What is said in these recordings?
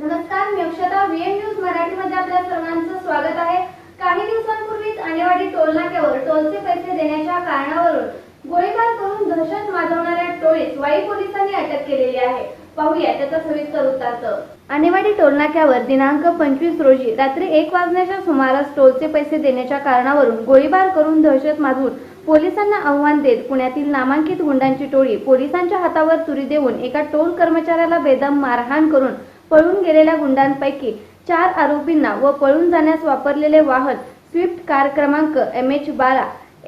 नमस्कार मी अक्षता VN news मराठीमध्ये आपल्या सर्वांचं स्वागत आहे. काही दिवसांपूर्वीच आणेवाडी टोल नाक्यावर टोलचे पैसे देण्याच्या कारणावरून गोळीबार करून दहशत माजवणाऱ्या टोळीस वाई पोलिसांनी अटक केलेली आहे. पाहूया त्याचा सविस्तर वृत्तांत. आणेवाडी टोलनाक्यावर दिनांक पंचवीस रोजी रात्री एक वाजण्याच्या सुमारास टोलचे पैसे देण्याच्या कारणावरून गोळीबार करून दहशत माजवून पोलिसांना आव्हान देत पुण्यातील नामांकित गुंडांची टोळी पोलिसांच्या हातावर तुरी देऊन एका टोल कर्मचाऱ्याला बेदम मारहाण करून पळून गेलेल्या गुंडांपैकी चार आरोपींना व पळून जाण्यास वापरलेले वाहन स्विफ्ट कार क्रमांक एम एच बारा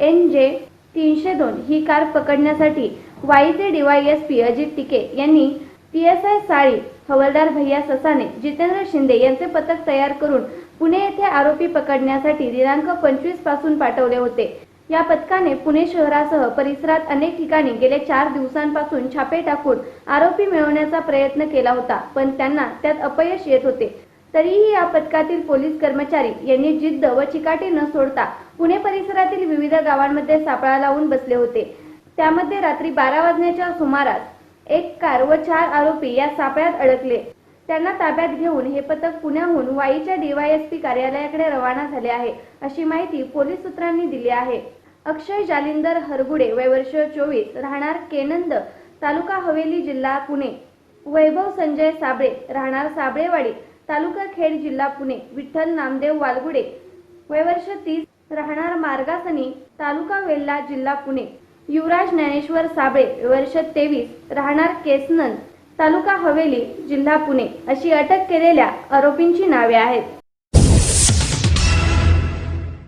एन जे तीनशे दोन ही कार पकडण्यासाठी वाईचे डीवायएसपी अजित टिके यांनी पी एस आय साळी हवालदार भैया ससाने जितेंद्र शिंदे यांचे पथक तयार करून पुणे येथे आरोपी पकडण्यासाठी दिनांक पंचवीसपासून पाठवले होते. या पथकाने पुणे शहरासह परिसरात अनेक ठिकाणी गेले चार दिवसांपासून छापे टाकून आरोपी मिळवण्याचा प्रयत्न केला होता पण त्यांना त्यात अपयश येत होते. तरीही या पथकातील पोलीस कर्मचारी यांनी जिद्द व चिकाटी न सोडता पुणे परिसरातील विविध गावांमध्ये सापळा लावून बसले होते. त्यामध्ये रात्री बारा वाजण्याच्या सुमारास एक कार व चार आरोपी या सापळ्यात अडकले. त्यांना ताब्यात घेऊन हे पथक पुण्याहून वाईच्या डीवायएसपी कार्यालयाकडे रवाना झाले आहे अशी माहिती पोलीस सूत्रांनी दिली आहे. अक्षय जालिंदर हरगुडे वय वर्ष चोवीस राहणार केनंद तालुका हवेली जिल्हा पुणे. वैभव संजय साबळे राहणार साबळेवाडी तालुका खेड जिल्हा पुणे. विठ्ठल नामदेव वालगुडे वय वर्ष तीस राहणार मार्गासनी तालुका वेल्ला जिल्हा पुणे. युवराज ज्ञानेश्वर साबळे वर्ष तेवीस राहणार केसनंद तालुका हवेली जिल्हा पुणे अशी अटक केलेल्या आरोपींची नावे आहेत.